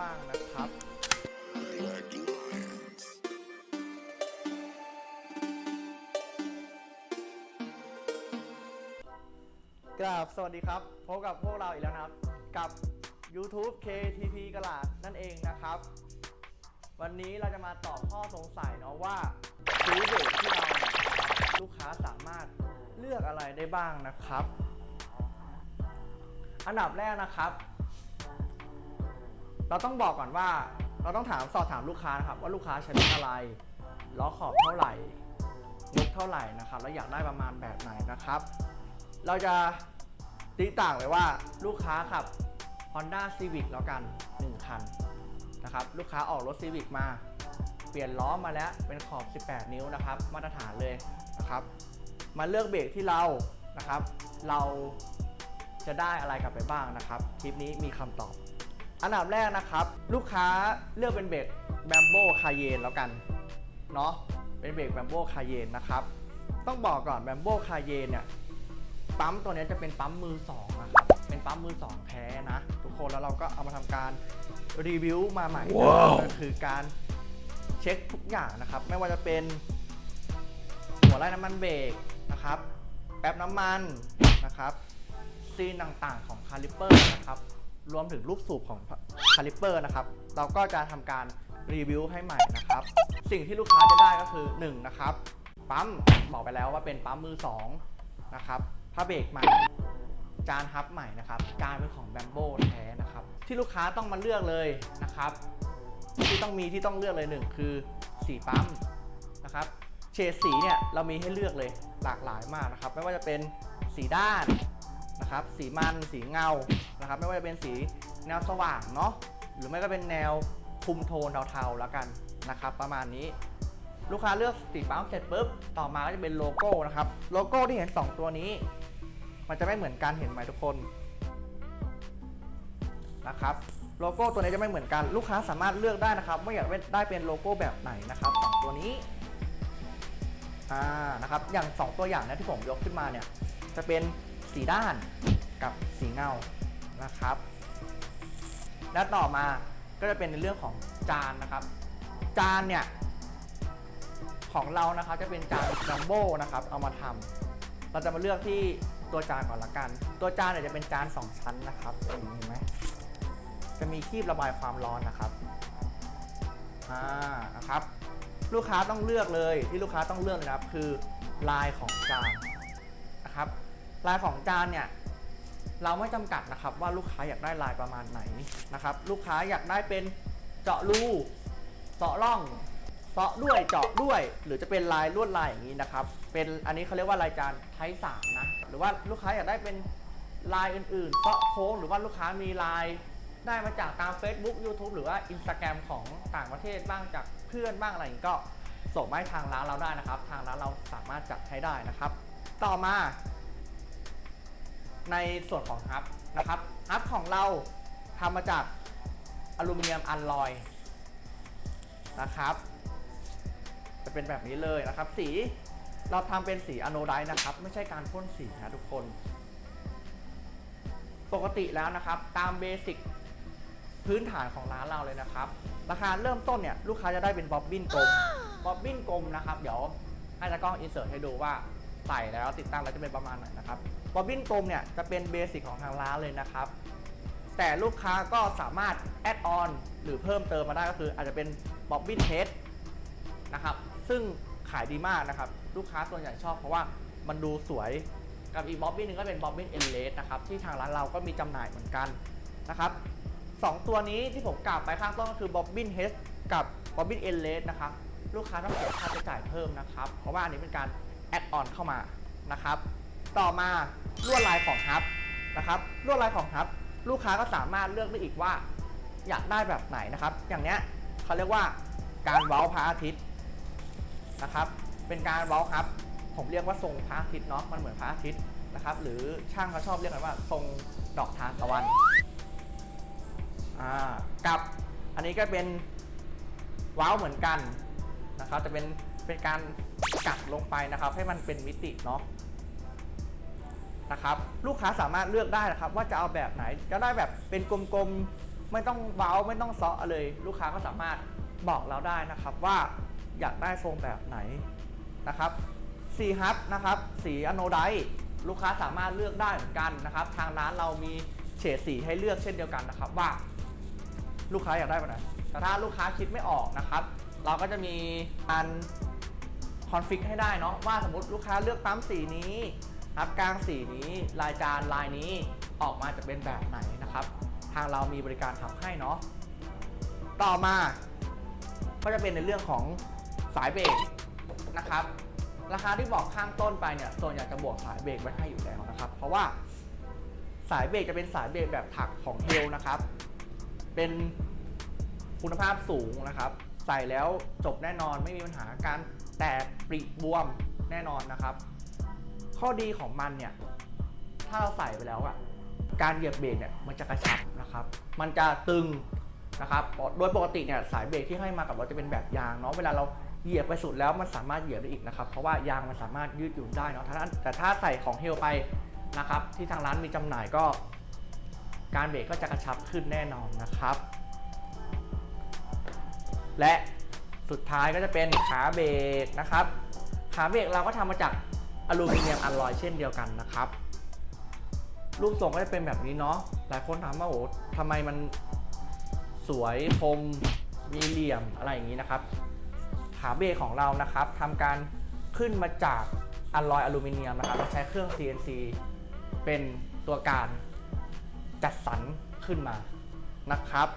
บ้างนะครับกราบสวัสดีครับ พบกับพวกเราอีกแล้วนะครับ กับ YouTube KTP กลาดนั่นเองนะครับ วันนี้เราจะมาตอบข้อสงสัยเนาะว่าซื้อเบรกที่เราเนี่ยลูกค้าสามารถเลือกอะไรได้บ้างนะครับ อันดับแรกนะครับ เราต้องบอกก่อนว่าเราต้องถามสอบถามลูกค้านะครับ ว่าลูกค้าใช้รถอะไรล้อขอบเท่าไหร่งบเท่าไหร่นะครับ แล้วอยากได้ประมาณแบบไหนนะครับ เราจะตีต่างเลยว่าลูกค้าขับ Honda Civic แล้วกัน 1 คันนะครับลูกค้าออกรถ Civic มา เปลี่ยนล้อมาแล้วเป็นขอบ 18 นิ้วนะครับ มาตรฐานเลยนะครับ มาเลือกเบรกที่เรานะครับ เราจะได้อะไรกลับไปบ้างนะครับ คลิปนี้มีคำตอบ อันดับแรกนะครับ ลูกค้าเลือกเป็นเบรก Bambo Cayenne แล้วกันเนาะเป็นเบรก Bambo Cayenne นะครับ ต้องบอกก่อน Bambo Cayenne เนี่ยปั๊มตัวเนี้ยจะเป็นปั๊มมือสองนะครับเป็นปั๊มมือสองแท้นะ ทุกคนแล้วเราก็เอามาทำการรีวิวมาใหม่นะว้าวก็คือการเช็คทุกอย่างนะครับ ไม่ว่าจะเป็นหัวไล่น้ำมันเบรกนะครับ แป๊บน้ำมันนะครับซีนต่างๆของคาลิปเปอร์นะครับ รวมถึงลูกสูบของคาลิปเปอร์นะครับ เราก็จะทำการรีวิวให้ใหม่นะครับ สิ่งที่ลูกค้าจะได้ก็คือ1นะครับ ปั๊มบอกไปแล้วว่าเป็นปั๊มมือสองนะครับผ้าเบรกใหม่ จานฮับใหม่นะครับ จานเป็นของแบมโบแท้นะครับ ที่ลูกค้าต้องมาเลือกเลยนะครับ ที่ต้องมีที่ต้องเลือกเลยหนึ่งคือสีปั๊มนะครับเฉดสีเนี่ยเรามีให้เลือกเลยหลากหลายมากนะครับ ไม่ว่าจะเป็นสีด้าน นะครับสีมันสีเงานะครับไม่ว่าจะเป็นสีแนวสว่างเนาะหรือไม่ก็เป็นแนวคุมโทนเทาๆแล้วกันนะครับ ประมาณนี้ลูกค้าเลือกสีปั๊มเสร็จปุ๊บต่อมาก็จะเป็นโลโก้นะครับโลโก้ที่เห็น 2 ตัวนี้ มันจะไม่เหมือนกันเห็นไหมทุกคนนะครับโลโก้ตัวนี้จะไม่เหมือนกันลูกค้าสามารถเลือกได้นะครับว่าอยากได้เป็นโลโก้แบบไหนนะครับสอตัวนี้อ่านะครับอย่าง 2 ตัวอย่างนะที่ผมยกขึ้นมาเนี่ยจะเป็น สีด้านกับสีเงานะครับ และต่อมาก็จะเป็นในเรื่องของจานนะครับ จานเนี่ยของเรานะครับจะเป็นจานจัมโบ้นะครับ เอามาทำเราจะมาเลือกที่ตัวจานก่อนละกัน ตัวจานเนี่ยจะเป็นจาน 2 ชั้นนะครับเห็นไหมจะมีคีบระบายความร้อนนะครับอ่านะครับ ลูกค้าต้องเลือกเลยที่ลูกค้าต้องเลือกเลยนะครับ คือลายของจานนะครับ ลายของจานเนี่ยเราไม่จำกัดนะครับว่าลูกค้าอยากได้ลายประมาณไหนนะครับ ลูกค้าอยากได้เป็นเจาะรูเจาะร่องเซาะด้วยเจาะด้วย หรือจะเป็นลายลวดลายอย่างนี้นะครับ เป็นอันนี้เขาเรียกว่าลายจานไทสามนะหรือว่าลูกค้าอยากได้เป็นลายอื่นๆเซาะโค้งหรือว่าลูกค้ามีลายได้มาจากตาม Facebook YouTube หรือว่า Instagram ของต่างประเทศบ้างจากเพื่อนบ้างอะไรอย่างนี้ก็ส่งมาให้ทางร้านเราได้นะครับ ทางร้านเราสามารถจัดให้ได้นะครับ ต่อมา ในส่วนของฮับนะครับฮับของเราทำมาจากอลูมิเนียมอัลลอยนะครับ จะเป็นแบบนี้เลยนะครับ สีเราทำเป็นสีอะโนไดนะครับ ไม่ใช่การพ่นสีนะทุกคน ปกติแล้วนะครับ ตามเบสิกพื้นฐานของร้านเราเลยนะครับ ราคาเริ่มต้นเนี่ย ลูกค้าจะได้เป็นบ๊อบบินกลมบ๊อบบินกลมนะครับ เดี๋ยวให้ตากล้องอินเสิร์ตให้ดูว่า ใส่แล้วติดตั้งแล้วจะเป็นประมาณไหนนะครับบอบบินกลมเนี่ยจะเป็นเบสิกของทางร้านเลยนะครับ แต่ลูกค้าก็สามารถแอดออนหรือเพิ่มเติมมาได้ก็คือ อาจจะเป็นบอบบินเฮดนะครับซึ่งขายดีมากนะครับ ลูกค้าส่วนใหญ่ชอบเพราะว่ามันดูสวยกับอีกบ๊อบบี้หนึ่งก็เป็นบ๊อบบี้เอเลสนะครับที่ทางร้านเราก็มีจำหน่ายเหมือนกันนะครับสองตัวนี้ที่ผมกล่าวไปข้างต้นก็คือบ๊อบบี้เฮดกับบ๊อบบี้เอเลสนะครับลูกค้าต้องเสียค่าใช้จ่ายเพิ่มนะครับ เพราะว่าอันนี้เป็นการ แอดออนเข้ามานะครับ ต่อมาลวดลายของฮับนะครับลวดลายของฮับลูกค้าก็สามารถเลือกได้อีกว่า อยากได้แบบไหนนะครับ อย่างเนี้ยเขาเรียกว่าการเว้าพระอาทิตย์นะครับ เป็นการเว้าครับผมเรียกว่าทรงพระอาทิตย์เนาะมันเหมือนพระอาทิตย์นะครับ หรือช่างเขาชอบเรียกกันว่าทรงดอกทานตะวันอ่ากับอันนี้ก็เป็นว้าเหมือนกันนะครับจะเป็น เป็นการกัดลงไปนะครับ ให้มันเป็นมิติเนาะนะครับลูกค้าสามารถเลือกได้นะครับ ว่าจะเอาแบบไหนจะได้แบบเป็นกลมๆไม่ต้องเว้าไม่ต้องเซาะเลย ลูกค้าก็สามารถบอกเราได้นะครับว่าอยากได้ทรงแบบไหนนะครับสีฮับนะครับ สีอโนไดท์ลูกค้าสามารถเลือกได้เหมือนกันนะครับ ทางร้านเรามีเฉดสีให้เลือกเช่นเดียวกันนะครับ ว่า ลูกค้าอยากได้แบบไหนแต่ถ้าลูกค้าคิดไม่ออกนะครับ เราก็จะมีการ คอนฟิกให้ได้เนาะว่าสมมติลูกค้าเลือกปั๊มสีนี้นะครับกลางสีนี้ลายจานลายนี้ออกมาจะเป็นแบบไหนนะครับ ทางเรามีบริการทำให้เนาะต่อมาก็จะเป็นในเรื่องของสายเบรกนะครับ ราคาที่บอกข้างต้นไปเนี่ยส่วนใหญ่จะบวกสายเบรกไว้ให้อยู่แล้วนะครับ เพราะว่าสายเบรกจะเป็นสายเบรกแบบถักของเฮลนะครับ เป็นคุณภาพสูงนะครับ ใส่แล้วจบแน่นอนไม่มีปัญหาการ แตกปริบวมแน่นอนนะครับ ข้อดีของมันเนี่ย ถ้าเราใส่ไปแล้วอะการเหยียบเบรกเนี่ยมันจะกระชับนะครับ มันจะตึงนะครับโดยปกติเนี่ยสายเบรกที่ให้มากับรถจะเป็นแบบยางเนาะเวลาเราเหยียบไปสุดแล้วมันสามารถเหยียบได้อีกนะครับ เพราะว่ายางมันสามารถยืดหยุ่นได้เนาะแต่ถ้าใส่ของเฮลไปนะครับ ที่ทางร้านมีจำหน่ายก็ การเบรกก็จะกระชับขึ้นแน่นอนนะครับ และ สุดท้ายก็จะเป็นขาเบรกนะครับ ขาเบรกเราก็ทำมาจากอลูมิเนียมอลลอยเช่นเดียวกันนะครับ รูปทรงก็จะเป็นแบบนี้เนาะ หลายคนถามว่าโอ้ทำไมมันสวยคมมีเหลี่ยมอะไรอย่างนี้นะครับ ขาเบรกของเรานะครับทำการขึ้นมาจากอลลอยอลูมิเนียมนะครับเราใช้เครื่อง CNC เป็นตัวการจัดสรรขึ้นมานะครับ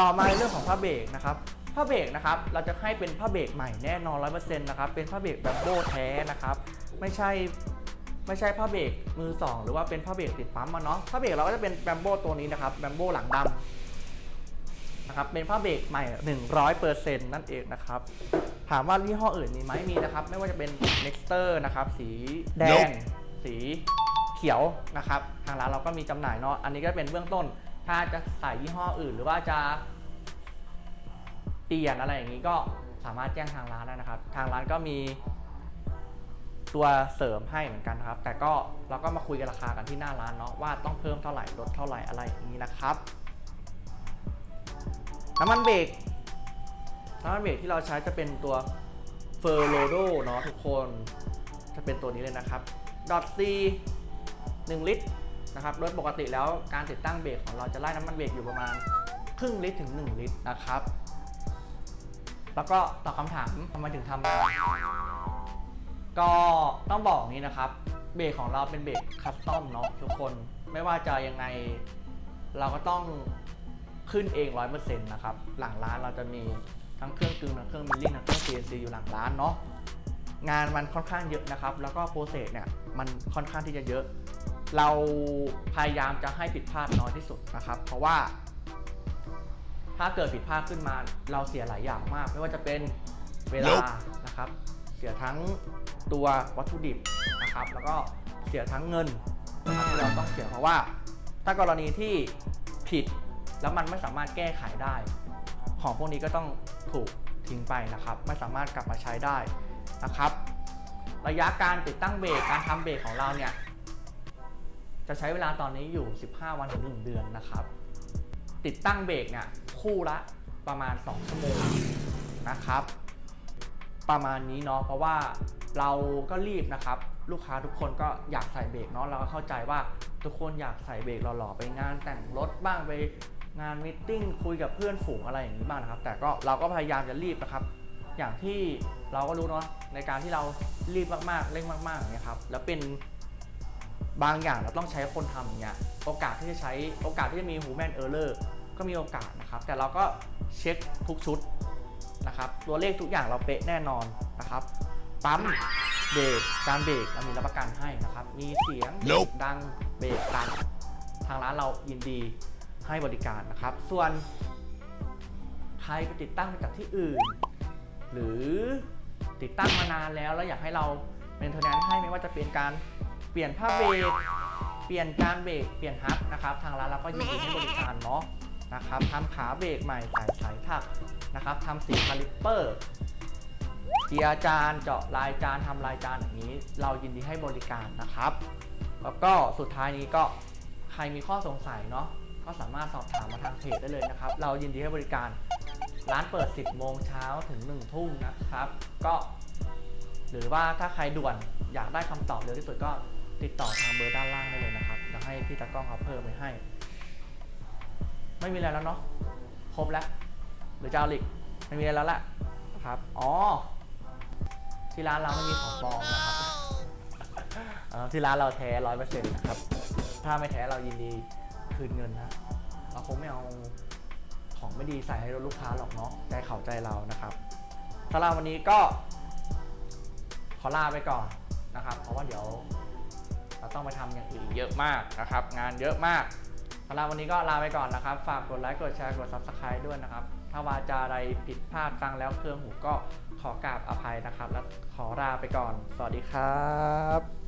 ต่อมาเรื่องของผ้าเบรกนะครับผ้าเบรกนะครับเราจะให้เป็นผ้าเบรกใหม่แน่นอน100%นะครับเป็นผ้าเบรกแบบโบแท้นะครับไม่ใช่ไม่ใช่ผ้าเบรกมือสองหรือว่าเป็นผ้าเบรกติดปั๊มมาเนาะผ้าเบรกเราก็จะเป็นแบมโบตัวนี้นะครับแบมโบหลังดำนะครับเป็นผ้าเบรกใหม่ 100%นั่นเองนะครับถามว่ายี่ห้ออื่นมีไหมมีนะครับ ไม่ว่าจะเป็น Nexter นะครับ สีแดง สีเขียวนะครับ ทางร้านเราก็มีจำหน่ายเนาะอันนี้ก็เป็นเบื้องต้น ถ้าจะใส่ยี่ห้ออื่น หรือว่าจะ เปลี่ยนอะไรอย่างนี้ก็สามารถแจ้งทางร้านได้นะครับ ทางร้านก็มีตัวเสริมให้เหมือนกันครับ แต่ก็เราก็มาคุยกันราคากันที่หน้าร้านเนาะว่าต้องเพิ่มเท่าไหร่ลดเท่าไหร่อะไรอย่างนี้นะครับ น้ำมันเบรกน้ำมันเบรกที่เราใช้จะเป็นตัวเฟอร์โ d โดเนาะทุกคนจะเป็นตัวนี้เลยนะครับดอทซี1ลิตรนะครับโดยปกติแล้วการติดตั้งเบรกของเราจะไล่น้ำมันเบรกอยู่ประมาณครึ่งลิตรถึง 1 ลิตรนะครับ แล้วก็ตอบคำถามทำไมถึงทำมาก็ต้องบอกนี้นะครับ เบรกของเราเป็นเบรกคัสตอมเนาะทุกคนไม่ว่าจะยังไง เราก็ต้องขึ้นเอง100%นต์นะครับ หลังร้านเราจะมีทั้งเครื่องกึงทั้งเครื่องมิลลิ่งทั้งเครื่อง CNC อยู่หลังร้านเนาะงานมันค่อนข้างเยอะนะครับ แล้วก็โปรเซสเนี่ยมันค่อนข้างที่จะเยอะ เราพยายามจะให้ผิดพลาดน้อยที่สุดนะครับ เพราะว่า ถ้าเกิดผิดพลาดขึ้นมาเราเสียหลายอย่างมาก ไม่ว่าจะเป็นเวลานะครับ เสียทั้งตัววัตถุดิบนะครับ แล้วก็เสียทั้งเงินนะครับที่เราต้องเสียเพราะว่า ถ้ากรณีที่ผิดแล้วมันไม่สามารถแก้ไขได้ ของพวกนี้ก็ต้องถูกทิ้งไปนะครับ ไม่สามารถกลับมาใช้ได้นะครับ ระยะการติดตั้งเบรกการทำเบรกของเราเนี่ยจะใช้เวลาตอนนี้อยู่ 15 วันถึง1เดือนนะครับ ติดตั้งเบรกเนี่ย คู่ละประมาณ 2 ชั่วโมงนะครับ ประมาณนี้เนาะเพราะว่าเราก็รีบนะครับ ลูกค้าทุกคนก็อยากใส่เบรกเนาะเราก็เข้าใจว่าทุกคนอยากใส่เบรกหล่อๆไปงานแต่งรถบ้างไปงานมิทติ้งคุยกับเพื่อนฝูงอะไรอย่างนี้บ้างนะครับ แต่ก็เราก็พยายามจะรีบนะครับ อย่างที่เราก็รู้เนาะในการที่เรารีบมากๆเร่งมากๆเงี้ยครับแล้วเป็นบางอย่างเราต้องใช้คนทำอย่างเงี้ยโอกาสที่จะใช้โอกาสที่จะมี human error ก็มีโอกาสนะครับ แต่เราก็เช็คทุกชุดนะครับตัวเลขทุกอย่างเราเป๊ะแน่นอนนะครับ ปั๊มเบรกการเบรกเรามีรับประกันให้นะครับ มีเสียงเบรกดังเบรกตันทางร้านเรายินดีให้บริการนะครับ ส่วนใครไปติดตั้งมาจากที่อื่น หรือติดตั้งมานานแล้วแล้วอยากให้เราเป็นเทอร์แนนให้ไม่ว่าจะเป็นการเปลี่ยนผ้าเบรกเปลี่ยนการเบรกเปลี่ยนฮับนะครับ ทางร้านเราก็ยินดีให้บริการเนาะ นะครับทำขาเบรกใหม่ใส่สายถักนะครับทำสีคาลิปเปอร์เจียร์จานเจาะลายจานทำลายจานอย่างนี้ เรายินดีให้บริการนะครับ แล้วก็สุดท้ายนี้ก็ใครมีข้อสงสัยเนาะก็สามารถสอบถามมาทางเพจได้เลยนะครับ เรายินดีให้บริการร้านเปิด 10 โมงเช้าถึง 1 ทุ่มนะครับ ก็ หรือว่าถ้าใครด่วนอยากได้คำตอบเร็วที่สุดก็ติดต่อทางเบอร์ด้านล่างได้เลยนะครับเดี๋ยวให้พี่ตากล้องเขาเพิ่มไปให้ ไม่มีอะไรแล้วเนาะครบแล้วหรือจะเอาอีกไม่มีอะไรแล้วแหละนะครับอ๋อที่ร้านเราไม่มีของปลอมนะครับที่ร้านเราแท้ร้อยเปอร์เซ็นต์นะครับ ถ้าไม่แท้เรายินดีคืนเงินนะเราคงไม่เอาของไม่ดีใส่ให้ลูกค้าหรอกเนาะใจเขาใจเรานะครับสำหรับวันนี้ก็ขอลาไปก่อนนะครับ เพราะว่าเดี๋ยวเราต้องไปทำอย่างอื่นเยอะมากนะครับ งานเยอะมาก สำหรับวันนี้ก็ลาไปก่อนนะครับ ฝากกดไลค์กดแชร์กด subscribe ด้วยนะครับ ถ้าวาจาใดผิดพลาดฟังแล้วเครื่องหูก็ขอกราบอภัยนะครับ และขอลาไปก่อน สวัสดีครับ